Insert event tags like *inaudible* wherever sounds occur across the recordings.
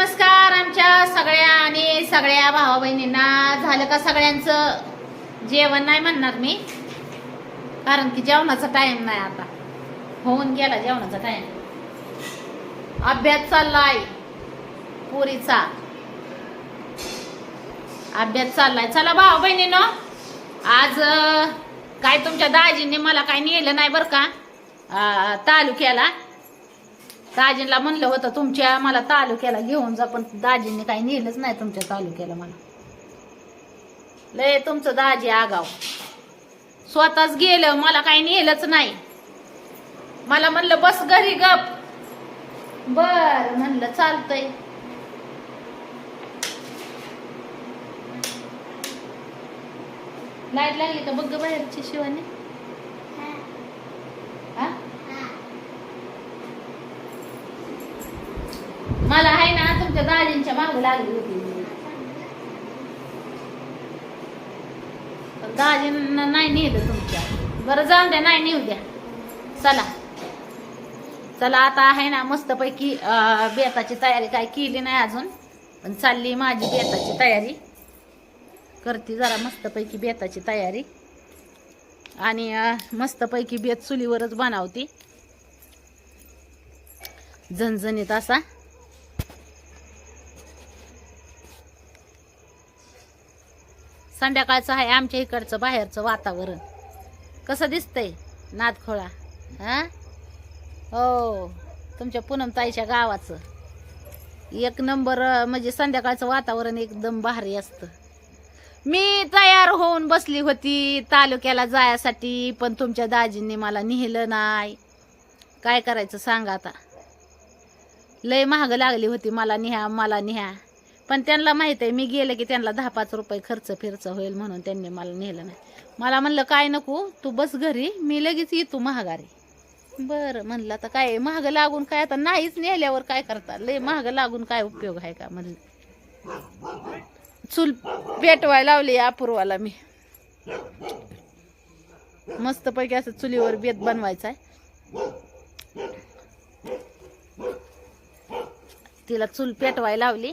नमस्कार आमच्या सगळ्या आणि सगळ्या भावा बहिणींना झालं का सगळ्यांचं? जेवण नाही म्हणणार मी. कारण की जेवणाचा टाइम नाही आता. होऊन गेला जेवणाचा टाइम अभ्यास चाललाय पुरीचा. अभ्यास चाललाय. चला भावा बहिणीनो आज काय तुमच्या दाजींनी मला काय नेलं नाही बरं का? तालुक्याला. दाजींना म्हणलं होतं तुमच्या मला तालुक्याला घेऊन जा पण दाजींनी काही नेलंच नाही तुमच्या तालुक्याला मला. लय तुमचं दाजी आगाव. स्वतःच गेलं मला काही नेलंच नाही. मला म्हणलं बस घरी गप. बर म्हणलं चालतंय. लाइट लागली का बघ बाहेरची शिवानी हा मला त्या दाजींच्या माग लागली होती दाजींना नाही नेलं तुमच्या. बरं जाऊन द्या नाही नेऊ द्या. चला. चला आता आहे ना मस्तपैकी बेताची तयारी काय केली नाही अजून पण चालली माझी बेताची तयारी. करते जरा मस्तपैकी बेताची तयारी. आणि मस्तपैकी बेत चुलीवरच बनवते. झणझणीत असा. संध्याकाळचं आहे आमच्या इकडचं बाहेरचं वातावरण. कसं दिसतंय? नादखोळा. हां? हो तुमच्या पूनमताईच्या गावाचं. एक नंबर म्हणजे संध्याकाळचं वातावरण एकदम भारी असतं. मी तयार होऊन बसली होती तालुक्याला जायसाठी पण तुमच्या दाजींनी मला नेलं नाही. काय करायचं सांगा आता. लय महाग लागली होती मला निहा मला निहा. पण त्यांना माहीत आहे मी गेले की त्यांना दहा पाच रुपये खर्च फिरच होईल म्हणून त्यांनी मला नेलं नाही. मला म्हणलं काय नको तू बस घरी मी लगेच येतो महागारी. बरं म्हणलं आता काय महाग लागून काय आता नाहीच नेल्यावर काय करता? लय महाग लागून काय उपयोग आहे का? म्हणलं. चूल पेटवाय लावली अपूर्वाला मी. मस्तपैकी असं चुलीवर बेत बनवायचा आहे. तिला चूल पेटवाय लावली.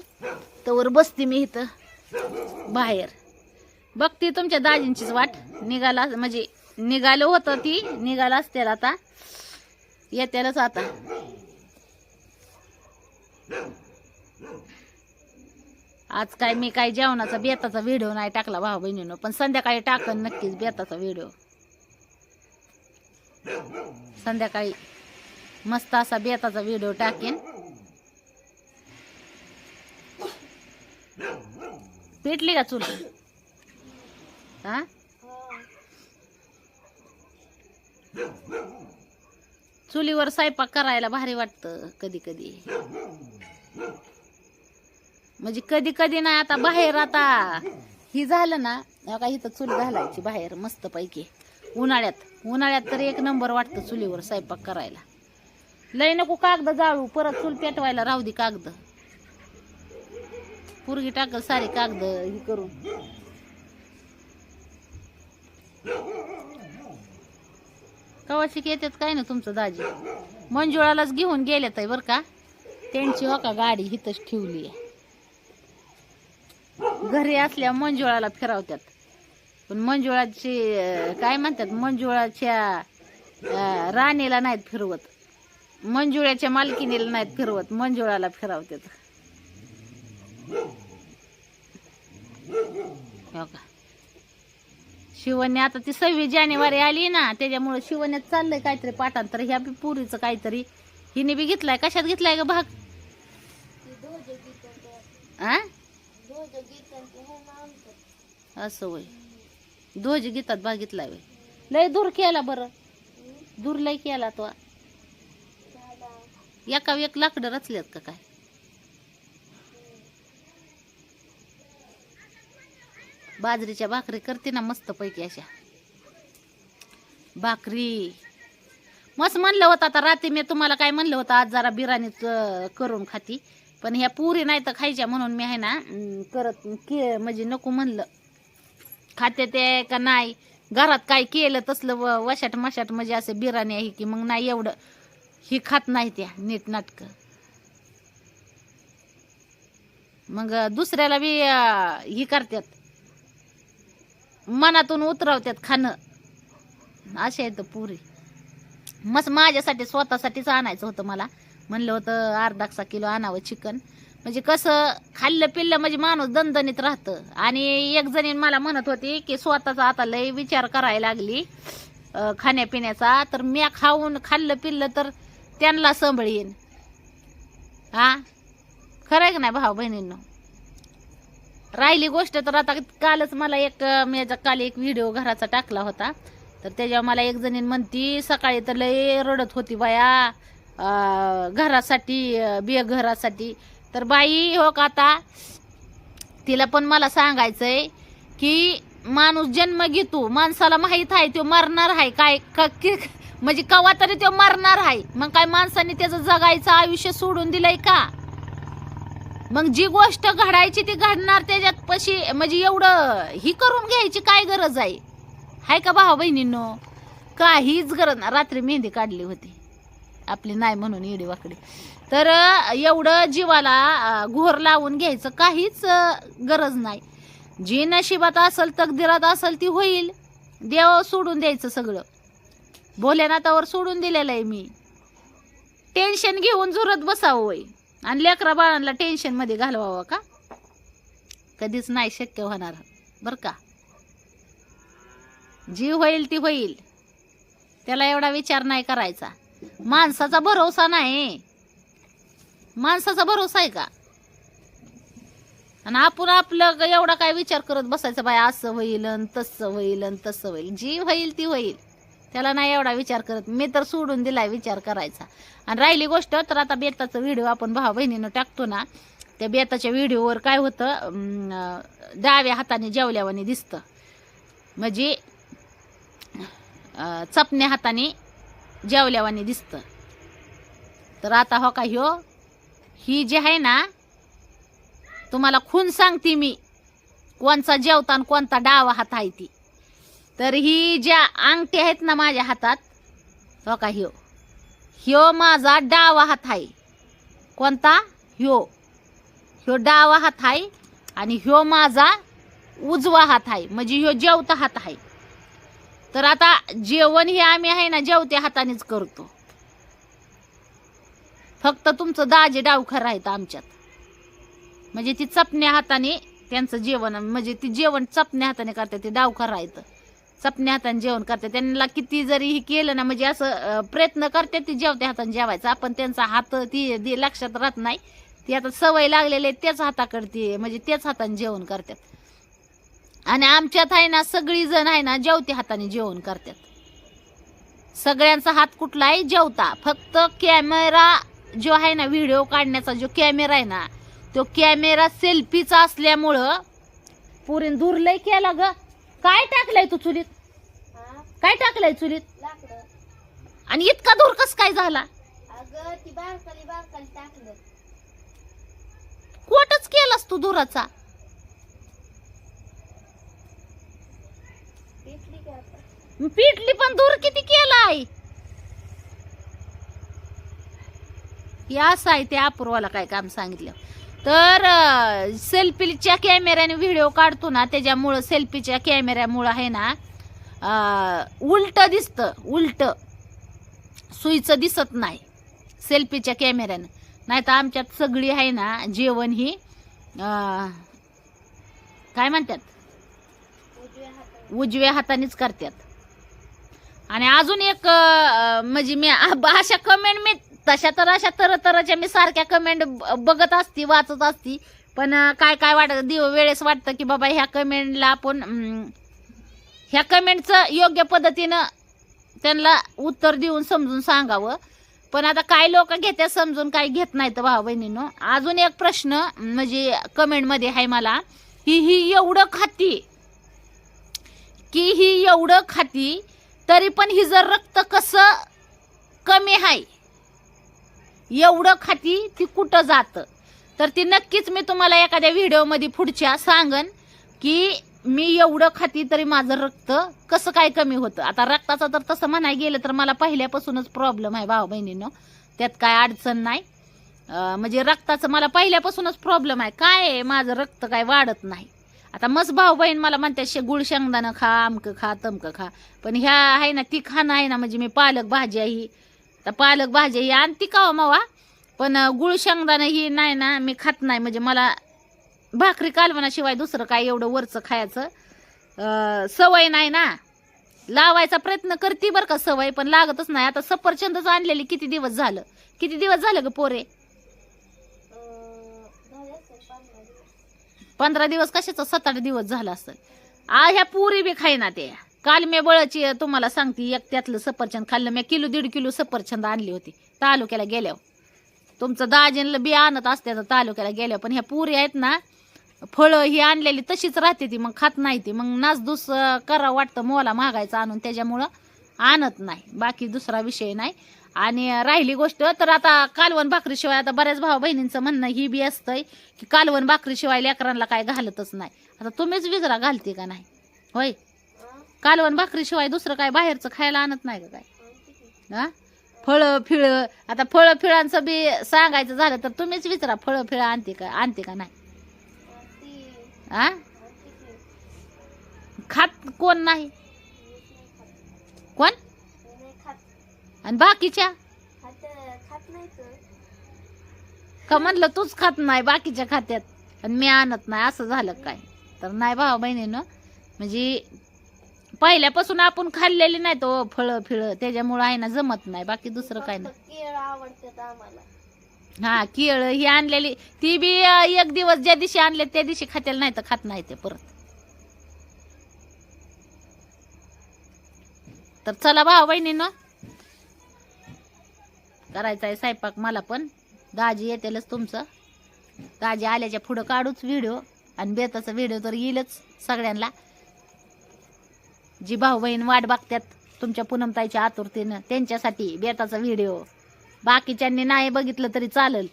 तर बसते मी इथं. बाहेर. बघते तुमच्या दाजींचीच वाट. निघाला म्हणजे निघालं होतं ती निघाला असतील आता. येत्यालाच आता. आज काय मी काय जेवणाचा बेताचा व्हिडिओ नाही टाकला भाऊ बहिणीनं पण संध्याकाळी टाकन नक्कीच बेताचा व्हिडिओ. संध्याकाळी मस्त असा बेताचा व्हिडिओ टाकेन. पेटली का चूल? हा? चुलीवर स्वयंपाक करायला भारी वाटतं कधी कधी म्हणजे कधी कधी नाही आता बाहेर आता ही झालं ना का इथं चूल घालायची बाहेर मस्त पैकी उन्हाळ्यात उन्हाळ्यात तर एक नंबर वाटतं चुलीवर स्वयंपाक करायला. लय नको कागद जाळू परत चूल पेटवायला राहू दे कागद. पुरगी टाकल सारे कागद ही करून. कवाशी येतात काय ना तुमचं दाजी? मंजुळालाच घेऊन गेलेत आहे बरं का? त्यांची हो का गाडी हिथंच ठेवली आहे. घरी असल्या मंजुळाला फिरवतात. पण मंजुळाची काय म्हणतात मंजुळाच्या राणीला नाहीत फिरवत. मंजुळ्याच्या मालकिनीला नाहीत फिरवत मंजुळाला फिरवतात. हो का? शिवण्या आता ती सव्वीस जानेवारी आली ना त्याच्यामुळे शिवण्यात चाललंय काहीतरी पाठांतर ह्या बी पुरीचं काहीतरी. हिने बी घेतलाय कशात घेतलाय ग भाग? आ? असं वय. ध्वज गीतात भाग घेतलाय वय. लय दूर केला बरं. दूर लय केला तो. एका एक लाकडं रचल्यात का काय? बाजरीच्या भाकरी करते ना मस्त पैकी अशा. भाकरी. मस्त म्हणलं होतं आता रात्री मी तुम्हाला काय म्हणलं होतं आज जरा बिर्याणीच करून खाती. पण ह्या पुरी नाही तर खायच्या म्हणून मी आहे ना करत के म्हणजे नको म्हणलं. खाते ते का नाही? घरात काय केलं तसलं व- वशाट मशाट म्हणजे असं बिर्याणी आहे की मग नाही एवढं. ही खात नाही त्या नीट नाटकं. मग दुसऱ्याला बी ही करतात. मनातून उतरवतात खाणं. असे आहेत पुरी. मस्त माझ्यासाठी स्वतःसाठीच आणायचं होतं मला. म्हणलं होतं अर्धा किलो आणावं चिकन म्हणजे कसं खाल्लं पिल्लं म्हणजे माणूस दणदणीत राहतं. आणि एक जणी मला म्हणत होती की स्वतःचा आता लय विचार करायला लागली खाण्यापिण्याचा. तर मी खाऊन खाल्लं पिल्लं तर त्यांना सांभाळीन. हा? खरं आहे का नाही भाऊ बहिणींनो राहिली गोष्ट तर आता कालच मला एक मी काल एक व्हिडिओ घराचा टाकला होता. तर त्याच्यावर मला एक जणीन म्हणती सकाळी तर लय रडत होती बाया घरासाठी बिय घरासाठी. तर बाई हो का आता? तिला पण मला सांगायचंय की माणूस जन्म घेतो माणसाला माहीत आहे तो मरणार आहे. काय म्हणजे कवा तरी तो मरणार आहे. मग काय माणसाने त्याचं जगायचं आयुष्य सोडून दिलंय का? मग जी गोष्ट घडायची ती घडणार त्याच्यात पशी म्हणजे एवढं ही करून घ्यायची काय गरज आहे? हाय का भाऊ बहिणींनो? काहीच गरज नाही. रात्री मेहंदी काढली होती. आपली नाही म्हणून इडी वाकडी. तर एवढं जीवाला घोर लावून घ्यायचं काहीच गरज नाही. जी नशिबात असेल तकदिरात असेल ती होईल. देव सोडून द्यायचं सगळं. भोलेनाथावर सोडून दिलेलं आहे मी. टेन्शन घेऊन झुरत बसावं वय आणि लेकरा बाळांना टेन्शनमध्ये घालवावं का? कधीच नाही शक्य होणार बरं का? जी होईल ती होईल. त्याला एवढा विचार नाही करायचा. माणसाचा भरोसा नाही. माणसाचा भरोसा आहे का? आणि आपण आपलं एवढा काय विचार करत बसायचा बाय असं होईल आणि तसं होईल आणि तसं होईल. जी होईल ती होईल. त्याला नाही एवढा विचार करत. मी तर सोडून दिलाय विचार करायचा. आणि राहिली गोष्ट तर आता बेताचा व्हिडिओ आपण भाऊ बहिणीनं टाकतो ना त्या बेताच्या व्हिडिओवर काय होतं डाव्या हाताने जेवल्यावानी दिसतं. म्हणजे चपण्या हाताने जेवल्यावानी दिसतं. तर आता हो का ह्यो ही जी आहे ना तुम्हाला खून सांगते मी कोणचा जेवता आणि कोणता डावा हात आहे ती. तर ही ज्या अंगठी आहेत ना माझ्या हातात हो का ह्यो? ह्यो माझा डावा हात आहे. कोणता? ह्यो. ह्यो डावा हात आहे आणि ह्यो माझा उजवा हात आहे. म्हणजे ह्यो जेवता हात आहे. तर आता जेवण हे आम्ही आहे ना जेवत्या हातानेच करतो. फक्त तुमचं दाजे डावखर आहेत आमच्यात. म्हणजे ती चपण्या हाताने त्यांचं जेवण म्हणजे ती जेवण चपण्या हाताने करते ते डावखर राहतं चपण्या हाताने जेवण करते. त्यांना किती जरी हे केलं ना म्हणजे असं प्रयत्न करते ती जेवत्या हाताने जेवायचा. आपण त्यांचा हात ती लक्षात राहत नाही. ती आता सवय लागलेली आहे त्याच हाताकडती म्हणजे त्याच हाताने जेवण करतात. आणि आमच्यात आहे ना सगळी जण आहे ना जेवते हाताने जेवण करतात. सगळ्यांचा हात कुठला आहे जेवता फक्त कॅमेरा जो आहे ना व्हिडिओ काढण्याचा जो कॅमेरा आहे ना तो कॅमेरा सेल्फीचा असल्यामुळं पुरीन दुर्लय केला ग. काय टाकलंय तू चुलीत? हा काय टाकलंय चुलीत? लाकडं आणि इतका दूर कस काय झाला? अगं ती बारकाली बारकाली टाकलं कोटच केलास तू दुराचा पेटली का आता पिटली पण दूर किती केलाय? या असं आहे अपूर्वाला काय काम सांगितलं? तर सेल्फीच्या कॅमेऱ्याने व्हिडिओ काढतो ना त्याच्यामुळं सेल्फीच्या कॅमेऱ्यामुळं आहे ना उलट दिसतं उलट. सुईचं दिसत नाही सेल्फीच्या कॅमेऱ्यानं. नाही तर आमच्यात सगळी आहे ना जेवण ही काय म्हणतात? उजव्या हातानेच करतात. आणि अजून एक म्हणजे मी अशा कमेंट मी तशा तर अशा तर तरच्या मी सारख्या कमेंट बघत असती वाचत असती. पण काय काय वाटत दिव वेळेस वाटतं की बाबा ह्या कमेंटला आपण ह्या कमेंटचं योग्य पद्धतीनं त्यांना उत्तर देऊन समजून सांगावं. पण आता काय लोक घेतात समजून काही घेत नाहीत भाऊ बहिणीनो. अजून एक प्रश्न म्हणजे कमेंटमध्ये आहे मला. ही ही एवढं खाती की ही एवढं खाती तरी पण ही जर रक्त कसं कमी आहे एवढं खाती ती कुठं जातं? तर ती नक्कीच मी तुम्हाला एखाद्या व्हिडिओमध्ये पुढच्या सांगन की मी एवढं खाती तरी माझं रक्त कसं काय कमी होतं? आता रक्ताचं तर तसं म्हणाय गेलं तर मला पहिल्यापासूनच प्रॉब्लेम आहे भाऊ बहिणीनं. त्यात काय अडचण नाही. म्हणजे रक्ताचं मला पहिल्यापासूनच प्रॉब्लेम आहे. काय आहे? माझं रक्त काय वाढत नाही. आता मस्त भाऊ बहीण मला म्हणतात शे गुळ शेंगदाणं खा आमकं खा तमकं खा. पण ह्या आहे ना ती खाणं आहे ना म्हणजे मी पालक भाजी आहे तर पालक भाजी ही आणती का मावा पण गुळ शेंगदाणं ही नाही ना मी खात नाही. म्हणजे मला भाकरी कालवणाशिवाय दुसरं काय एवढं वरचं खायचं सवय नाही ना. लावायचा प्रयत्न करते बरं का सवय पण लागतच नाही. आता सफरचंदच आणलेली किती दिवस झालं? किती दिवस झालं ग पोरे? पंधरा दिवस कशाचा? सात आठ दिवस झाला असेल. आ ह्या पुरी बी खाईना त्या. काल मी बळची तुम्हाला सांगते एक त्यातलं सफरचंद खाल्लं मी किलो दीड किलो सफरचंद आणली होती तालुक्याला गेल्यावर. तुमचं दाजीनला बी आणत असते तालुक्याला गेल्यावर पण ह्या पुरी आहेत ना फळं ही आणलेली तशीच राहते ती मग खात नाही ती मग नासधूस करा वाटतं मोला मागायचं आणून त्याच्यामुळं आणत नाही बाकी दुसरा विषय नाही. आणि राहिली गोष्ट तर आता कालवण भाकरीशिवाय आता बऱ्याच भाऊ बहिणींचं म्हणणं ही बी असतंय की कालवण भाकरीशिवाय लेकरांना काय घालतच नाही. आता तुम्हीच विजरा घालते का नाही? होय? कालवण भाकरीशिवाय दुसरं काय बाहेरचं खायला आणत नाही का काय? हा? फळं फिळं. आता फळं फिळांचं बी सांगायचं झालं तर तुम्हीच विचारा फळं फिळं आणते का आणते का नाही? आ खात कोण नाही? कोण? आणि बाकीच्या? का म्हणलं तूच खात नाही बाकीच्या खात्यात? आणि मी आणत नाही असं झालं काय? तर नाही भाऊ बहिणीनं. म्हणजे पहिल्यापासून आपण खाल्लेली नाही तो फळं फिळं त्याच्यामुळं आहे ना जमत नाही. बाकी दुसरं काय नाही. केळ आवडतात आम्हाला. हा केळ ही आणलेली ती बी अं, एक दिवस ज्या दिवशी आणले त्या दिवशी खात्याला नाही तर खात नाही ते परत. तर चला भाऊ बहिणीनं. करायचा आहे स्वयंपाक मला पण. दाजी येतेलच तुमचं. दाजी आल्याच्या पुढं काढूच व्हिडिओ आणि बेताचा व्हिडिओ तर येईलच सगळ्यांना. जी भाऊ बहीण वाट बघतात तुमच्या पूनमताईच्या आतुरतेनं त्यांच्यासाठी बेताचा व्हिडिओ बाकीच्यांनी नाही बघितलं तरी चालेल.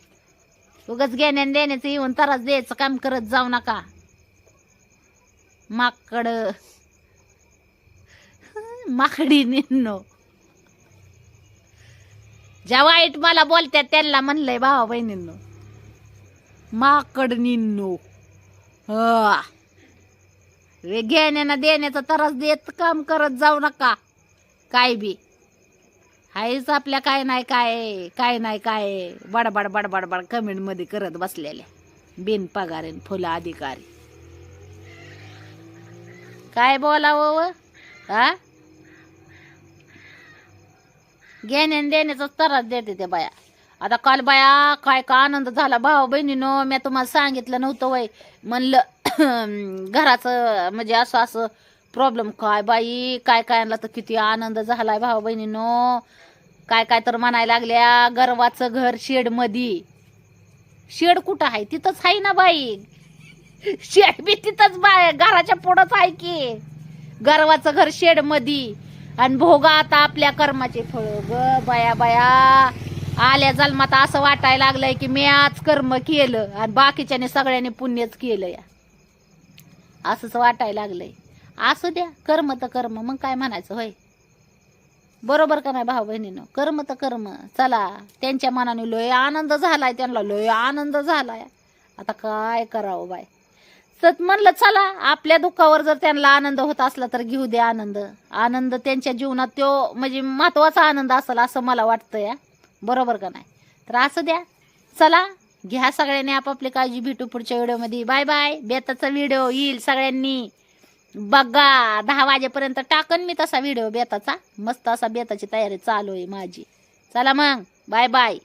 उगाच घेण्या देण्याचं येऊन तरास द्यायचं काम करत जाऊ नका. माकड. माकडी निन्नो. ज्या वाईट मला बोलत्यात त्यांना म्हणलंय भावा बहिणींनो. माकड निन्नो. हा. घेण्यानं देण्याचा त्रास देत काम करत जाऊ नका. काय बी. हायच आपल्या काय नाही काय काय नाही काय. बडबड बडबड बड कमेंटमध्ये करत बसलेल्या. बिन पगारेन फुलं अधिकारी. काय बोलावं व? हा घेण्यान देण्याचा त्रास देते त्या बाया. आता काल बाया काय का आनंद झाला भाऊ बहिणीनो मी तुम्हाला सांगितलं नव्हतं वय. म्हणलं *laughs* घराचं म्हणजे असं असं प्रॉब्लेम काय बाई काय काय तर किती आनंद झालाय भाऊ बहिणीनो. काय काय तर म्हणायला लागल्या गर्वाचं घर शेड मधी शेड कुठं आहे? तिथंच आहे ना बाई. शेड बी तिथंच बाय घराच्या पुढंच आहे की. गर्वाचं घर शेड मधी आणि भोगा आता आपल्या कर्माचे फळ. ग बाया बाया. आल्या जन्मात असं वाटायला लागलंय की मी आज कर्म केलं आणि बाकीच्याने सगळ्यांनी पुण्यच केलं या. असंच वाटायला लागलंय. असू द्या कर्म तर कर्म मग काय म्हणायचं होय? बरोबर का नाही भाऊ बहिणीनं कर्म तर कर्म. चला त्यांच्या मनाने लोय आनंद झालाय त्यांना लोय आनंद झालाय. आता काय करावं बाय सत म्हणलं चला आपल्या दुःखावर जर त्यांना आनंद होत असला तर घेऊ दे आनंद. आनंद त्यांच्या जीवनात तो म्हणजे महत्त्वाचा आनंद असेल असं मला वाटतं या बरोबर का नाही? तर असं द्या. चला घ्या सगळ्यांनी आपापली काळजी भेटू पुढच्या व्हिडिओमध्ये. Bye bye. बेताचा व्हिडिओ येईल सगळ्यांनी. बघा दहा वाजेपर्यंत टाकन मी तसा व्हिडिओ बेताचा. मस्त असा बेताची तयारी चालू आहे माझी. चला मग. Bye bye.